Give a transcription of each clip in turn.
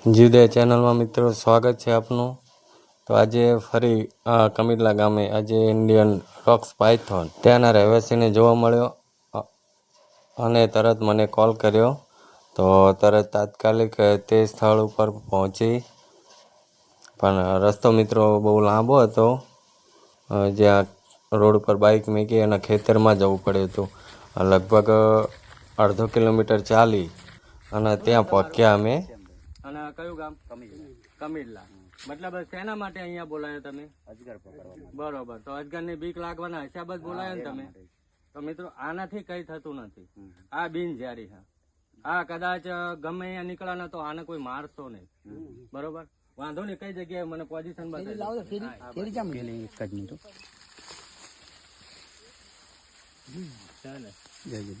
જીવદય ચેનલમાં મિત્રો સ્વાગત છે આપનું. તો આજે ફરી કમિટલા ગામે આજે ઇન્ડિયન રોક્સ પાયથોન ત્યાંના રહેવાસીને જોવા મળ્યો. અને તરત મને કોલ કર્યો. તો તરત તાત્કાલિક તે સ્થળ ઉપર પહોંચી. પણ રસ્તો મિત્રો બહુ લાંબો હતો. જ્યાં રોડ ઉપર બાઇક મૂકી અને ખેતરમાં જવું પડ્યું હતું. લગભગ અડધો કિલોમીટર ચાલી અને ત્યાં પહોંચ્યા અમે. અને કયું ગામ? કમીરલા મતલબ શેના માટે અહીંયા બોલાયો તમે? અજગર બરોબર. તો અજગરની બીક લાગવાના હિસાબ જ બોલાયો ને તમે? તો મિત્રો આનાથી કઈ થતું નથી. આ બિનઝેરી હા. આ કદાચ ગમે અહીંયા નીકળ્યા તો આને કોઈ મારશો નહીં. બરોબર? વાંધો નહીં કઈ જગ્યાએ મને પોઝિશન બતાવી એક જ મિનિટ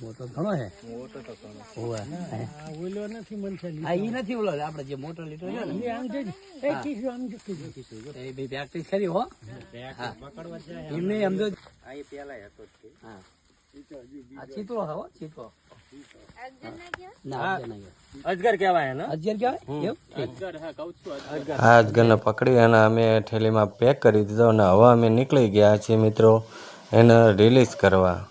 મોટો ઘણો. હા. ઈ નથી ઓલો આપણે જે મોટો છે ને. એ બી પ્રેક્ટિસ હો. હા. હા. હો. અજગરને પકડી અને અમે થેલીમાં પેક કરી દીધો અને હવે અમે નીકળી ગયા છીએ મિત્રો એને રિલીઝ કરવા.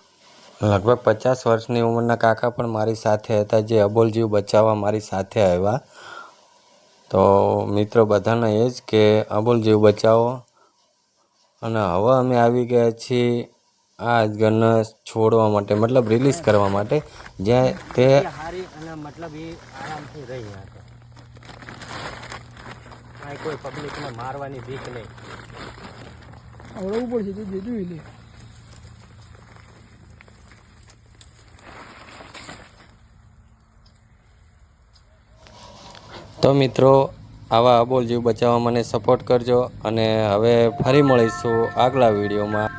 લગભગ પચાસ વર્ષની ઉંમરના કાકા પણ મારી સાથે હતા જે અબોલ જીવ બચાવવા મારી સાથે આવ્યા. તો મિત્રો બધાને એ જ કે અબોલ જીવ બચાવો. અને હવે અમે આવી ગયા છીએ આ અજગરને છોડવા માટે મતલબ રિલીઝ કરવા માટે જ્યાં તે હારી અને મતલબ એ આરામથી રહી આ કોઈ પબ્લિકને મારવાની બીક નહીં. આવડવું પડશે તો જોઈ લે. તો મિત્રો, આવા અબોલ જીવ બચાવવા મને સપોર્ટ કરજો અને હવે ફરી મળીશું આગલા વિડીયોમાં.